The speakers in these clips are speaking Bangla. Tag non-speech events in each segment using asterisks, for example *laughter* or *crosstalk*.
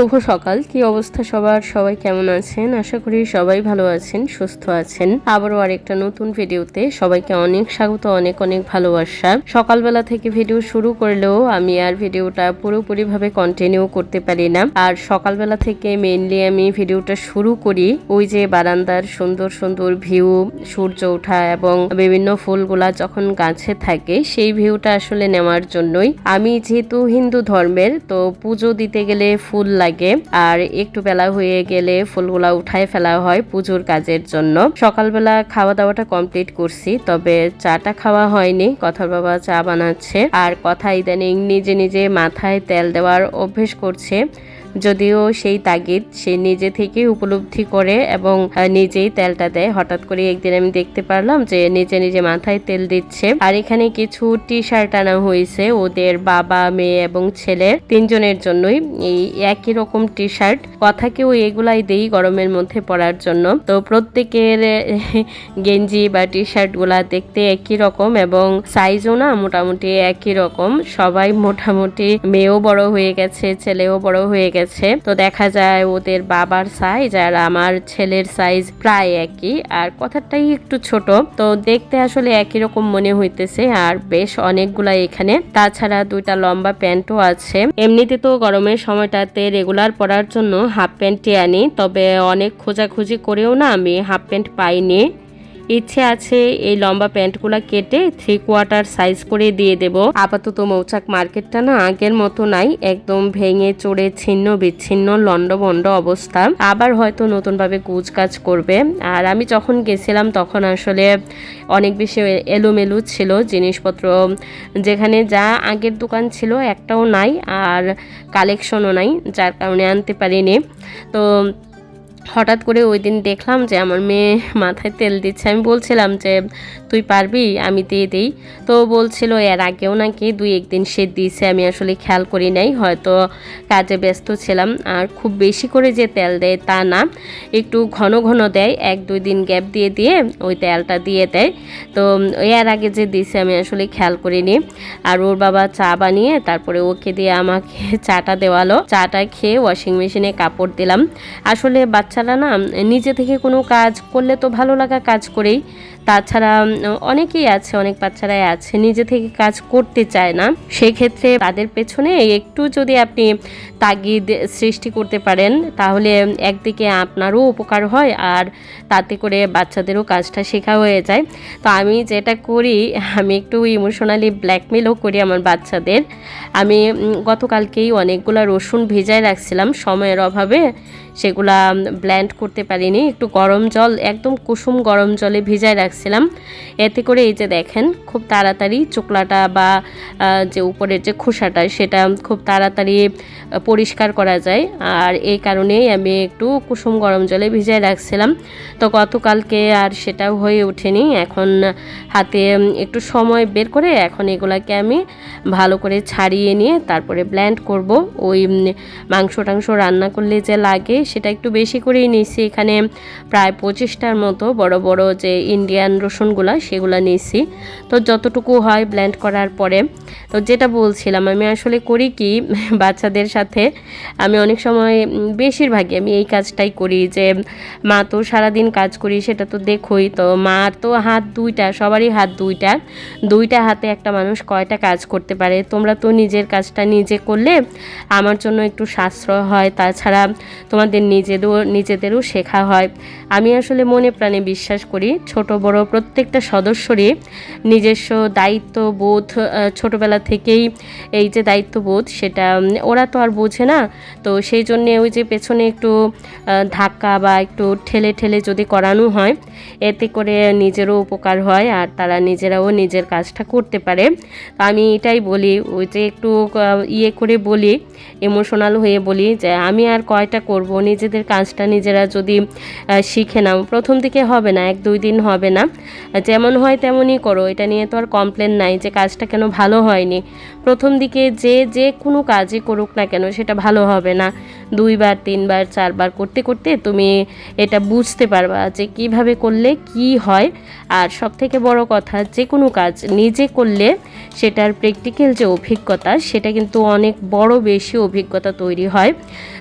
শুভ সকাল। কি অবস্থা সবার? সবাই কেমন আছেন? আশা করি সবাই ভালো আছেন, সুস্থ আছেন। আবারও আরেকটা নতুন ভিডিওতে সবাইকে অনেক স্বাগত, অনেক অনেক ভালোবাসা। সকালবেলা থেকে ভিডিও শুরু করলেও আমি আর ভিডিওটা পুরোপুরিভাবে কন্টিনিউ করতে পারি না। আর সকালবেলা থেকে মেইনলি আমি ভিডিওটা শুরু করি ওই যে বারান্দার সুন্দর সুন্দর ভিউ সূর্য ওঠা এবং বিভিন্ন ফুলগুলা যখন গাছে থাকে, সেই ভিউটা আসলে নেওয়ার জন্যই। আমি যেহেতু হিন্দু ধর্মের, তো পুজো দিতে গেলে ফুল লাগে। আর একটু বেলা হয়ে গেলে ফুলগুলা উঠায় ফেলা হয় পুজোর কাজের জন্য। সকালবেলা খাওয়া দাওয়াটা কমপ্লিট করছি, তবে চাটা খাওয়া হয়নি। কথার বাবা চা বানাচ্ছে। আর কথা ইদানিং নিজে নিজে মাথায় তেল দেওয়ার অভ্যেস করছে। যদিও সেই তাগিদ সে নিজে থেকে উপলব্ধি করে এবং নিজেই তেলটা দেয়। হঠাৎ করে একদিন আমি দেখতে পারলাম যে নিজে নিজে মাথায় তেল দিচ্ছে। আর এখানে কিছু টি শার্ট আনা হয়েছে। ওদের বাবা, মেয়ে এবং ছেলে তিনজনের জন্যই এই একই রকম টি শার্ট কথাকেও এগুলাই দেই গরমের মধ্যে পরার জন্য। তো প্রত্যেকের গেঞ্জি বা টি শার্টগুলা দেখতে একই রকম এবং সাইজও না মোটামুটি একই রকম। সবাই মোটামুটি মেয়েও বড় হয়ে গেছে, ছেলেও বড় হয়ে গেছে। তো দেখা যায় ওদের বাবার সাইজ আর আমার ছেলের সাইজ প্রায় একই আর কথাটাই একটু ছোট। তো দেখতে আসলে একই রকম মনে হইতেছে আর বেশ অনেকগুলা এখানে। তাছাড়া দুইটা লম্বা প্যান্টও আছে। এমনিতে তো গরমের সময়টাতে রেগুলার পরার জন্য হাফ প্যান্টই আনি, তবে অনেক খোঁজাখুঁজি করেও না আমি হাফ প্যান্ট পাইনি। ইচ্ছে আছে এই লম্বা প্যান্টগুলা কেটে থ্রি কোয়ার্টার সাইজ করে দিয়ে দেব। আপাতত মৌচাক মার্কেটটা না আগের মতো নাই, একদম ভেঙে চড়ে ছিন্ন বিচ্ছিন্ন লন্ডভন্ড অবস্থা। আবার হয়তো নতুনভাবে কুচ কাজ করবে। আর আমি যখন গেছিলাম তখন আসলে অনেক বেশি এলোমেলো ছিল জিনিসপত্র। যেখানে যা আগের দোকান ছিল একটাও নাই, আর কালেকশনও নাই, যার কারণে আনতে পারিনি। তো হঠাৎ করে ওই দিন দেখলাম যে আমার মেয়ে মাথায় তেল দিচ্ছে। আমি বলছিলাম যে, তুই পারবি? আমি দিয়ে দিই। তো বলছিল, এর আগেও নাকি দুই একদিন সে দিয়েছে, আমি আসলে খেয়াল করি নাই। হয়তো কাজে ব্যস্ত ছিলাম। আর খুব বেশি করে যে তেল দেয় তা না, একটু ঘন ঘন দেয়। এক দুই দিন গ্যাপ দিয়ে দিয়ে ওই তেলটা দিয়ে দেয়। তো এর আগে যে দিয়েছে, আমি আসলে খেয়াল করিনি। আর ওর বাবা চা বানিয়ে তারপরে ওকে দিয়ে আমাকে *laughs* চাটা দেওয়ালো। চাটা খেয়ে ওয়াশিং মেশিনে কাপড় দিলাম। আসলে বাচ্চারা না, নিজে থেকে কোনো কাজ করলে তো ভালো লাগা কাজ করেই। তাছাড়া, অনেকেই আছে, অনেক বাচ্চারাই আছে, নিজে থেকে কাজ করতে চায় না। সেক্ষেত্রে তাদের পেছনে একটু যদি আপনি তাগিদ সৃষ্টি করতে পারেন, তাহলে একদিকে আপনারও উপকার হয় আর তাতে করে বাচ্চাদেরও কাজটা শেখা হয়ে যায়। তো আমি যেটা করি, আমি একটু ইমোশনালি ব্ল্যাকমেলও করি আমার বাচ্চাদের। আমি গতকালকেই অনেকগুলো রসুন ভেজায় রাখছিলাম সময়ের অভাবে। সেগুলা ব্ল্যান্ড করতে পারিনি। একটু গরম জল, একদম কুসুম গরম জলে ভিজায় রাখছিলাম। এতে করে এই যে দেখেন, খুব তাড়াতাড়ি চোকলাটা বা যে উপরের যে খোসাটা, সেটা খুব তাড়াতাড়ি পরিষ্কার করা যায়। আর এই কারণেই আমি একটু কুসুম গরম জলে ভিজায় রাখছিলাম। তো গতকালকে আর সেটাও হয়ে ওঠেনি। এখন হাতে একটু সময় বের করে এখন এগুলাকে আমি ভালো করে ছাড়িয়ে নিয়ে তারপরে ব্ল্যান্ড করব। ওই মাংস টাংস রান্না করলে যে লাগে সেটা একটু বেশি করেই নিয়েছি। এখানে প্রায় পঁচিশটার মতো বড় বড় যে ইন্ডিয়ান রসুনগুলা, সেগুলা নিয়েছি। তো যতটুকু হয় ব্ল্যান্ড করার পরে। তো যেটা বলছিলাম, আমি আসলে করি কি, *laughs* বাচ্চাদের সাথে আমি অনেক সময় বেশিরভাগই আমি এই কাজটাই করি যে, মা তো সারাদিন কাজ করি, সেটা তো দেখোই। তো মার তো হাত দুইটা, সবারই হাত দুইটা। দুইটা হাতে একটা মানুষ কয়টা কাজ করতে পারে? তোমরা তো নিজের কাজটা নিজে করলে আমার জন্য একটু সাশ্রয় হয়। তাছাড়া তোমাদের নিজেদেরও নিজেদেরও শেখা হয়। আমি আসলে মনে প্রাণে বিশ্বাস করি, ছোট বড় প্রত্যেকটা সদস্যরই নিজস্ব দায়িত্ববোধ ছোটবেলা থেকেই এই যে দায়িত্ববোধ সেটা ওরা তো আর বোঝে না। তো সেই জন্যে ওই যে পেছনে একটু ধাক্কা বা একটু ঠেলে ঠেলে যদি করানো হয়, এতে করে নিজেরও উপকার হয় আর তারা নিজেরাও নিজের কাজটা করতে পারে। তো আমি এটাই বলি, ওই যে একটু ইয়ে করে বলি ইমোশনাল হয়ে বলি যে আমি আর কয়টা করব নিজেদের কাজটা নিজেরা যদি শিখে নাও। প্রথম দিকে হবে না, এক দুই দিন হবে না। যেমন হয় তেমনই করো, এটা নিয়ে তো আর কমপ্লেন নাই যে কাজটা কেন ভালো হয়নি। প্রথম দিকে যে যে কোনো কাজই করুক না কেন, সেটা ভালো হবে না। দুইবার, তিনবার, চারবার করতে করতে তুমি এটা বুঝতে পারবা যে কীভাবে করলে কি হয়। আর সব থেকে বড় কথা, যে কোনো কাজ নিজে করলে সেটার প্র্যাকটিক্যাল যে অভিজ্ঞতা, সেটা কিন্তু অনেক বড় বেশি অভিজ্ঞতা তৈরি হয়।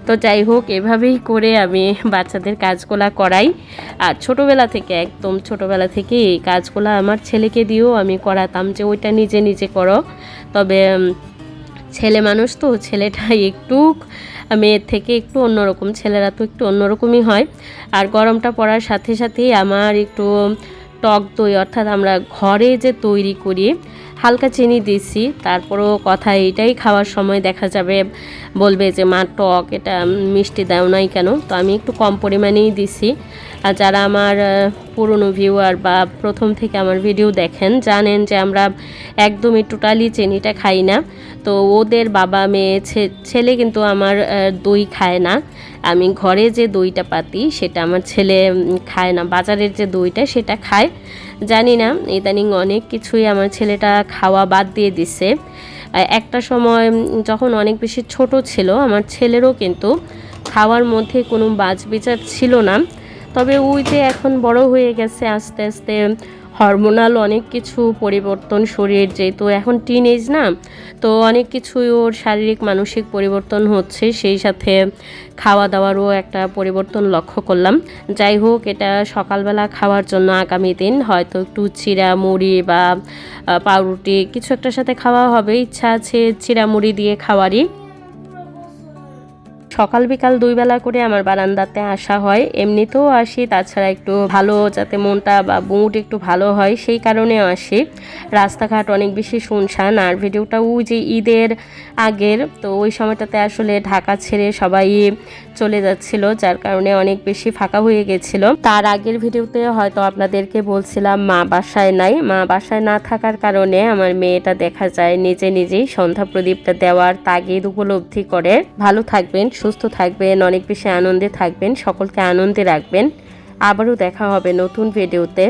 তো যাই হোক, এভাবেই করে আমি বাচ্চাদের কাজগুলা করাই। আর ছোটোবেলা থেকে, একদম ছোটোবেলা থেকে এই কাজগুলো আমার ছেলেকে দিয়েও আমি করাতাম যে ওইটা নিজে নিজে করো। তবে ছেলে মানুষ তো, ছেলেটা একটু মেয়ের থেকে একটু অন্যরকম, ছেলেরা তো একটু অন্যরকমই হয়। আর গরমটা পড়ার সাথে সাথেই আমার একটু টক দই অর্থাৎ আমরা ঘরে যে তৈরি করি হালকা চিনি দিছি, তারপরও কথা এটাই খাওয়ার সময় দেখা যাবে, বলবে যে, মা, টক, এটা মিষ্টি দাও নাই কেন? তো আমি একটু কম পরিমাণেই দিছি। আর যারা আমার পুরনো ভিউয়ার বা প্রথম থেকে আমার ভিডিও দেখেন, জানেন যে আমরা একদমই টোটালি চিনিটা খাই না। তো ওদের বাবা মেয়ে ছেলে কিন্তু আমার দই খায় না। আমি ঘরে যে দইটা পাতি, সেটা আমার ছেলে খায় না। বাজারের যে দইটা, সেটা খায়। জানি না, ইদানিং অনেক কিছুই আমার ছেলেটা খাওয়া বাদ দিয়ে দিছে। একটা সময় যখন অনেক বেশি ছোট ছিল, আমার ছেলেরও কিন্তু খাওয়ার মধ্যে কোনো বাজ বিচার ছিল না। তবে ওই যে এখন বড় হয়ে গেছে, আস্তে আস্তে হরমোনাল অনেক কিছু পরিবর্তন শরীর যেহেতু এখন টিন এজ না, তো অনেক কিছুই ওর শারীরিক, মানসিক পরিবর্তন হচ্ছে, সেই সাথে খাওয়া দাওয়ারও একটা পরিবর্তন লক্ষ্য করলাম। যাই হোক, এটা সকালবেলা খাওয়ার জন্য আগামী দিন, হয়তো একটু চিরা মুড়ি বা পাউরুটি কিছু একটার সাথে খাওয়া হবে। ইচ্ছা আছে চিরা মুড়ি দিয়ে খাওয়ারই। সকাল বিকাল দুই বেলা করে আমার বারান্দাতে আসা হয়। এমনিতেও আসি, তাছাড়া একটু ভালো যাতে মনটা বা বুট একটু ভালো হয়, সেই কারণেও আসি। রাস্তাঘাট অনেক বেশি শুনশান, আর ভিডিওটা যে ঈদের আগের, তো ওই সময়টাতে আসলে ঢাকা ছেড়ে সবাই চলে যাচ্ছিল, যার কারণে অনেক বেশি ফাঁকা হয়ে গেছিল। তার আগের ভিডিওতে হয়তো আপনাদেরকে বলছিলাম, মা বাসায় নাই। মা বাসায় না থাকার কারণে আমার মেয়েটা দেখা যায় নিজে নিজেই সন্ধ্যা প্রদীপটা দেওয়ার তাগিদ উপলব্ধি করে। ভালো থাকবেন সুস্থ থাকবেন অনেক বেশি আনন্দে থাকবেন সকলকে আনন্দে রাখবেন। আবারও দেখা হবে নতুন ভিডিওতে